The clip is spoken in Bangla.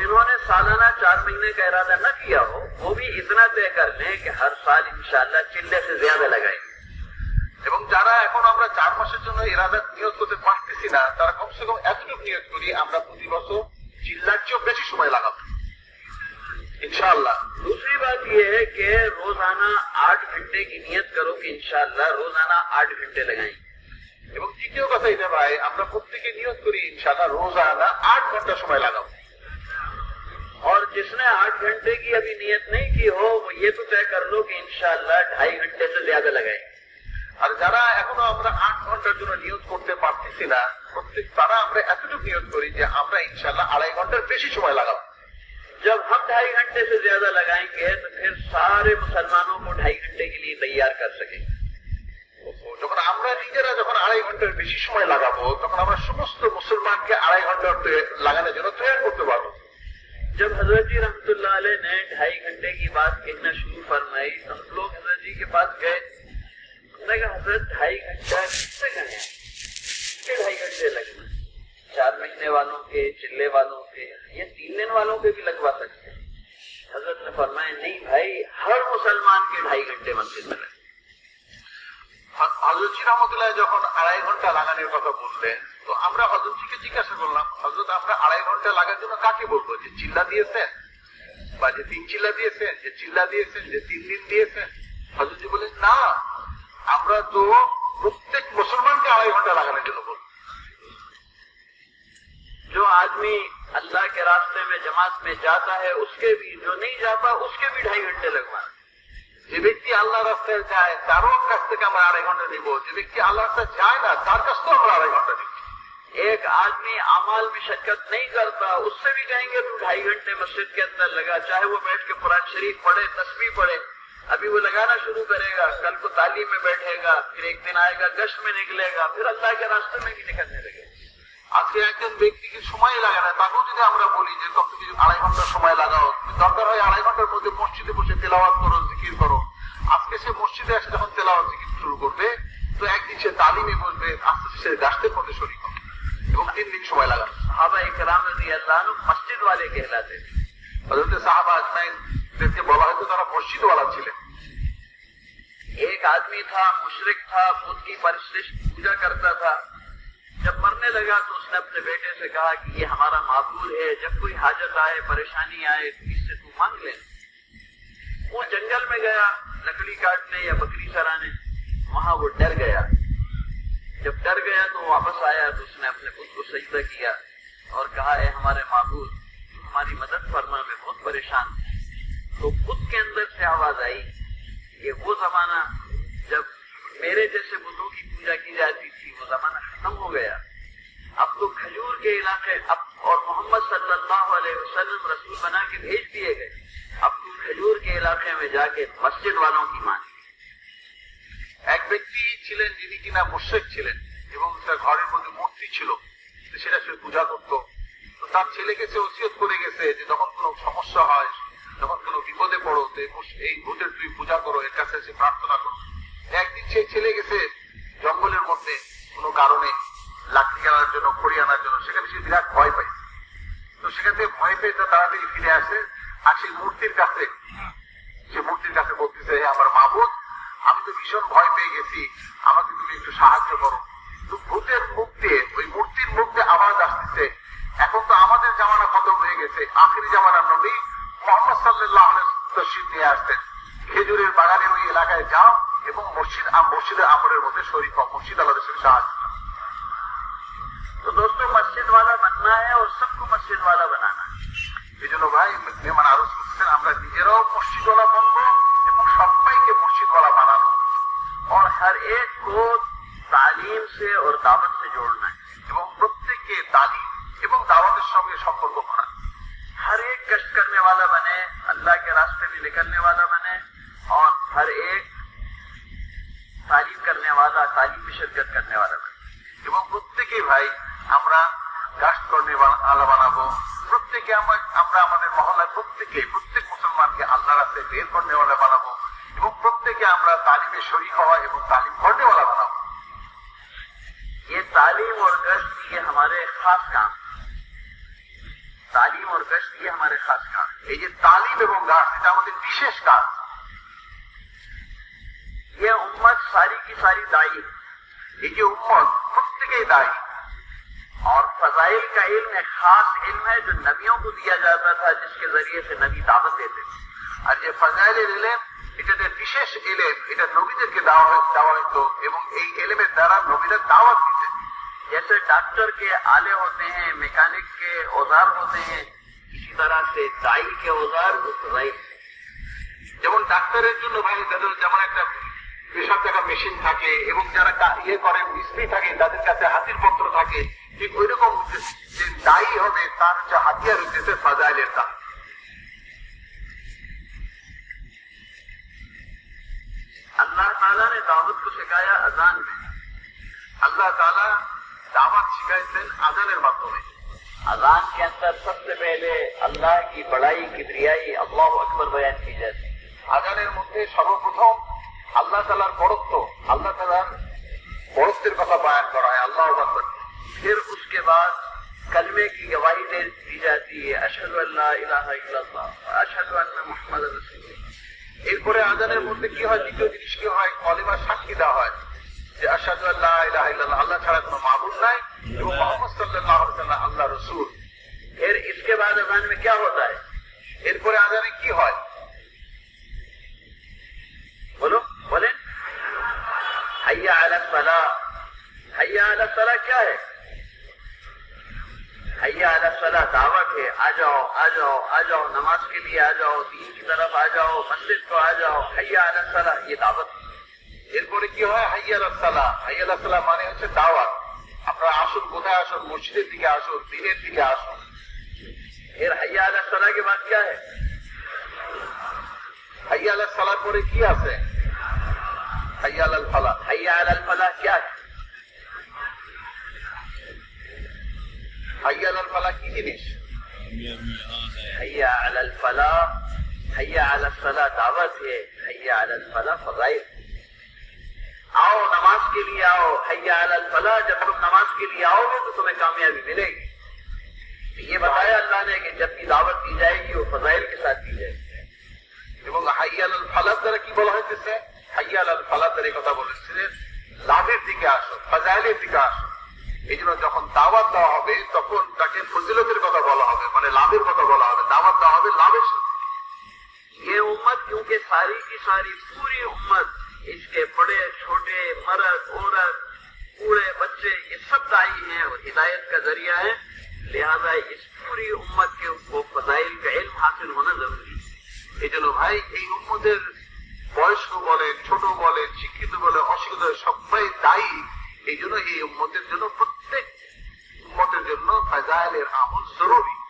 जिन्होंने सालाना चार महीने का इरादा न किया हो वो भी इतना तय कर लें कि हर साल इंशाल्लाह चिल्ले से ज्यादा लगाएंगे এবং যারা এখন আমরা চার মাসের জন্য ইরাদা নিয়োগ করতে পারতেছি না তারা কমসে কম এতটুকু নিয়োগ করি আমরা প্রতি বছর চিল্লার চেয়েও বেশি সময় লাগাবো ইনশাআল্লাহ दूसरी बात यह है कि रोजाना आठ घंटे की नियत करो कि इंशाल्लाह रोजाना आठ घंटे लगाएंगे এবং দ্বিতীয় কথা এটা ভাই আমরা প্রত্যেকে নিয়োগ করি ইনশাআল্লাহ রোজানা আট ঘন্টা সময় লাগাবো और जिसने आठ घंटे की अभी नियत नहीं की हो वो ये तो तय कर लो कि इंशाल्लाह ढाई घंटे से ज्यादा लगाएंगे আর যারা এখনো আমরা আট ঘন্টার জন্য নিয়োগ করতে পারতেছি না প্রত্যেক তারা আমরা এতটুকু নিয়োগ করি যে আমরা ইনশাআল্লাহ আড়াই ঘন্টার বেশি সময় লাগাবো जब हम ढाई घंटे से ज्यादा लगाएंगे तो फिर सारे मुसलमानों को ढाई घंटे के लिए तैयार कर सकेंगे যখন আমরা নিজেরা যখন আড়াই ঘন্টার বেশি সময় লাগাবো তখন আমরা সমস্ত মুসলমানকে আড়াই ঘন্টা লাগানোর জন্য তৈরি করতে পারবো جب حضرت جی رحمت اللہ علیہ نے ڈھائی گھنٹے کی بات کہنا شروع فرمائی، ہم لوگ حضرت جی کے پاس گئے۔ نے کہا، حضرت، ڈھائی گھنٹہ کس سے گئے ہیں ڈھائی گھنٹے لگنا چار مہینے والوں کے، چلے والوں کے، یا تین دن والوں کے بھی لگوا سکتے ہیں؟ حضرت نے فرمایا، نہیں بھائی، ہر مسلمان کے ڈھائی گھنٹے مسجد میں لگے হজরতজি রহমতুল্লাহ যখন আড়াই ঘন্টা লাগানোর কথা বললেন তো আমরা হজরতজিকে জিজ্ঞাসা করলাম হজরত আমরা আড়াই ঘন্টা লাগার জন্য কাকে বলবো যে চিল্লা দিয়েছেন বা যে তিন চিল্লা দিয়েছেন যে চিল্লা দিয়েছেন যে তিন দিন দিয়েছেন হজরতজি বলেন না আমরা তো প্রত্যেক মুসলমানকে আড়াই ঘন্টা লাগানোর জন্য বলবো जो आदमी अल्लाह के रास्ते में जमात में जाता है उसके भी जो नहीं जाता उसके भी ढाई घंटे लगवाना যে ব্যক্তি আল্লাহ রাস্তায় যায় তারও কাছ থেকে আমরা আড়াই ঘন্টা নিব যে ব্যক্তি আল্লাহ রাস্তায় যায় না তার কাছ থেকেও আমরা আড়াই ঘন্টা নিব एक आदमी अमाल में शिरकत नहीं करता उससे भी कहेंगे तू ढाई घंटे मस्जिद के अंदर लगा चाहे वो बैठ के कुरान शरीफ पढ़े तस्वीर पढ़े अभी वो लगाना शुरू करेगा कल को तालीम में बैठेगा फिर एक दिन आएगा गश्त में निकलेगा फिर अल्लाह के रास्ते में भी निकलने लगे আজকে একজন ব্যক্তিকে সময় লাগে না তাকেও যদি আমরা বলি যে কত কিছু আড়াই ঘন্টা সময় লাগাও তুমি দরকার হয় আড়াই ঘন্টার মধ্যে মসজিদে বসে তেলাওয়াত করো سے دو تین دن شمع لگا۔ صحابہ اکرام رضی اللہ عنہ مسجد والے کہلاتے تھے۔ حضرت صحابہ بولا ہے تو مسجد والا چلے۔ ایک آدمی تھا، مشرق تھا کی پوجا کرتا تھا۔ جب مرنے لگا تو اس نے اپنے بیٹے سے کہا کہ یہ ہمارا معمول ہے، جب کوئی حاجت آئے، پریشانی آئے اس سے تو مانگ لے۔ وہ جنگل میں گیا، لکڑی کاٹنے یا بکری چرانے، وہاں وہ ڈر گیا۔ جب ڈر گیا تو واپس آیا تو اس نے اپنے بت کو سجدہ کیا اور کہا، اے ہمارے معبود، ہماری مدد فرما، میں بہت پریشان تو بت کے اندر سے آواز آئی یہ وہ زمانہ جب میرے جیسے بتوں کی پوجا کی جاتی تھی، وہ زمانہ ختم ہو گیا۔ اب تو کھجور کے علاقے اب اور محمد صلی اللہ علیہ وسلم رسول بنا کے بھیج دیے گئے۔ اب تو کھجور کے علاقے میں جا کے مسجد والوں کی مان কিনা মুশ্রেক ছিলেন এবং তার ঘরের মধ্যে মূর্তি ছিল সেটা সে পূজা করতো। তার ছেলেকে সে ওসিয়ত করে গেছে যে যখন কোনো সমস্যা হয়, যখন কোনো বিপদে পড়ো এই ভূতের তুই পূজা করো, এর কাছে এসে প্রার্থনা করো। একদিন সে ছেলে গেছে জঙ্গলের মধ্যে কোনো কারণে লাকড়ি আনার জন্য, খড়ি আনার জন্য, সেখানে সে বিরাট ভয় পায়। তো সেখান থেকে ভয় পেয়ে তাড়াতাড়ি ফিরে আসে আর সেই মূর্তির কাছে, সে মূর্তির কাছে বলতেছে আমার মাবুদ আমি তো ভীষণ ভয় পেয়ে গেছি আমাকে তুমি একটু সাহায্য করো তো ভূতের মুখ দিয়ে ওই মূর্তির মুখ দিয়ে আওয়াজ আসতেছে এখন তো আমাদের জামানা খতম হয়ে গেছে আখেরি জামানা নবী মোহাম্মদ সাল্লাহ তসিদ নিয়ে আসতেন খেজুরের বাগানের ওই এলাকায় যাও এবং মসজিদ আ- মসজিদের আমলের মধ্যে শরীফ হও, মসজিদ আল্লাহ সাহায্য নাও। तो दोस्तों मस्जिद वाला बनना है और सबको मस्जिद वाला बनाना है এই জন্য ভাই মেহমান আরো করতেছেন আমরা নিজেরাও মসজিদওয়ালা বনবো এবং সবাইকে মসজিদওয়ালা বানানো और हर एक को तालीम से और दावत से जोड़ना है এবং প্রত্যেককে তালিম এবং দাওয়াতের সঙ্গে সম্পর্ক করা हर एक कष्ट करने वाला बने अल्लाह के रास्ते में निकलने वाला बने और हर एक तालीम करने वाला तालीम में शिरकत करने वाला बने এবং প্রত্যেকে ভাই আমরা গাছ কর্মী আল্লাহ বানাবো প্রত্যেকে আমরা আমরা আমাদের মহল্লায় প্রত্যেকে প্রত্যেক মুসলমানকে আল্লাহ রাস্তায় বের কর্নেওয়ালা বানাবো এবং প্রত্যেকে আমরা তালিমে শরীর হওয়া এবং তালিম করنے বলা بنا یہ تعلیم اور گشت یہ ہمارے خاص کام تعلیم اور گشت یہ ہمارے خاص کام এই যে তালিম এবং গাছ، এটা আমাদের বিশেষ কাজ। یہ امت ساری کی ساری دائی یہ جو امت کے دائی اور فضائل کا علم ایک خاص علم ہے جو نبیوں کو دیا جاتا تھا، جس کے ذریعے سے نبی دعوت دیتے اور یہ فضائل علم এটা যে বিশেষ এলেম এটা নবীদেরকে দেওয়া হয়- দেওয়া হতো এবং এই এলেমের দ্বারা নবীরা দাওয়াত দিতেন जैसे डॉक्टर के आले होते हैं मैकेनिक के औजार होते हैं इसी तरह से दाई के औजार वो फजाइल है। যেমন ডাক্তারের জন্য ভাই তাদের যেমন একটা বিশাল টাকা মেশিন থাকে এবং যারা কা- ইয়ে করে মিস্ত্রি থাকে তাদের কাছে হাতির পত্র থাকে ঠিক ওই রকম যে দায়ী হবে তার যে হাতিয়ার হচ্ছে ফাজাইলের اللہ تعالیٰ نے دعوت کو سکھایا اذان میں۔ اللہ تعالیٰ دعوت سکھائے تھے اذان باتوں میں۔ اذان کے اندر سب سے پہلے اللہ کی بڑائی، کبریائی، اللہ اکبر بیان کی جاتی۔ আজানের মধ্যে اللہ تعالیٰ তালার বরত্ব আল্লাহ তালার বরত্বের بیان کرا ہے اللہ اکبر۔ پھر اس کے بعد کلمے کی گواہی دی جاتی ہے اشد اللہ الہ الا اللہ اشد اللہ محمد رسول এরপরে আজানের মধ্যে কি হয়, দ্বিতীয় জিনিস কি হয়? কলে সাক্ষী দেওয়া হয় যে আসাদু আল্লাহ ইলাহা আল্লাহ ছাড়া কোনো মাহবুব নাই এবং মোহাম্মদ সাল্লাহ আল্লাহ রসুল। এর ইসকে বাদ আজান মে ক্যা হতা এরপরে আজানে কি হয়? বলো বলেন। হাইয়া আলা সালা। হাইয়া আলা সালা ক্যা হ্যাঁ? دعوت ہے۔ آ جاؤ آ جاؤ آ جاؤ، نماز کے لیے آ جاؤ، دین کی طرف آ جاؤ، مسجد کو آ جاؤ۔ صلاح یہ دعوت۔ کی ہاں، ہوا ہے دعوت۔ اپنا آسود بدھا آسود مشرقی کا آسودی کا হাইয়া پھر حیا کی কি کیا ہے؟ صلاح کیا فلاح حیا فلاح کیا ہے؟ হাইয়া আলাল ফালা কি জিনিস হাইয়া আলাল ফালা حیا علی الفلاح دعوت ہے حیا علی الفلاح فرائض آؤ نماز کے لیے آؤ حیا علی الفلاح. جب تم نماز کے لیے آؤ گے تو تمہیں کامیابی ملے گی. یہ بتایا اللہ نے کہ جب کی دعوت دی جائے گی وہ فضائل کے ساتھ دی جائے گی. حیا الفلاح طرح কি বলা হয়েছে হাইয়া আল ফালাহ তারে কথা বলেছিলেন লাভের দিকে আসো ফজাইলের দিকে আসো এই জন্য যখন দাওয়াত দেওয়া হবে তখন তাকে ফজিলতের কথা বলা হবে মানে লাভের কথা বলা হবে দাওয়াত দেওয়া হবে লাভের সাথে। ये उम्मत क्योंकि सारी की सारी पूरी उम्मत इसके बड़े छोटे मर्द औरत बूढ़े बच्चे ये सब दाई हैं और हिदायत का जरिया है लिहाजा इस पूरी उम्मत के वो फजाइल का इल्म हासिल होना जरूरी है এই জন্য ভাই এই উম্মদের বয়স্ক বলেন ছোট বলেন শিক্ষিত বলে অশিক্ষিত বলে, সবাই দায়ী এই জন্য এই উম্মতের জন্য প্রত্যেক উম্মতের জন্য ফাজাইলের আমল জরুরি।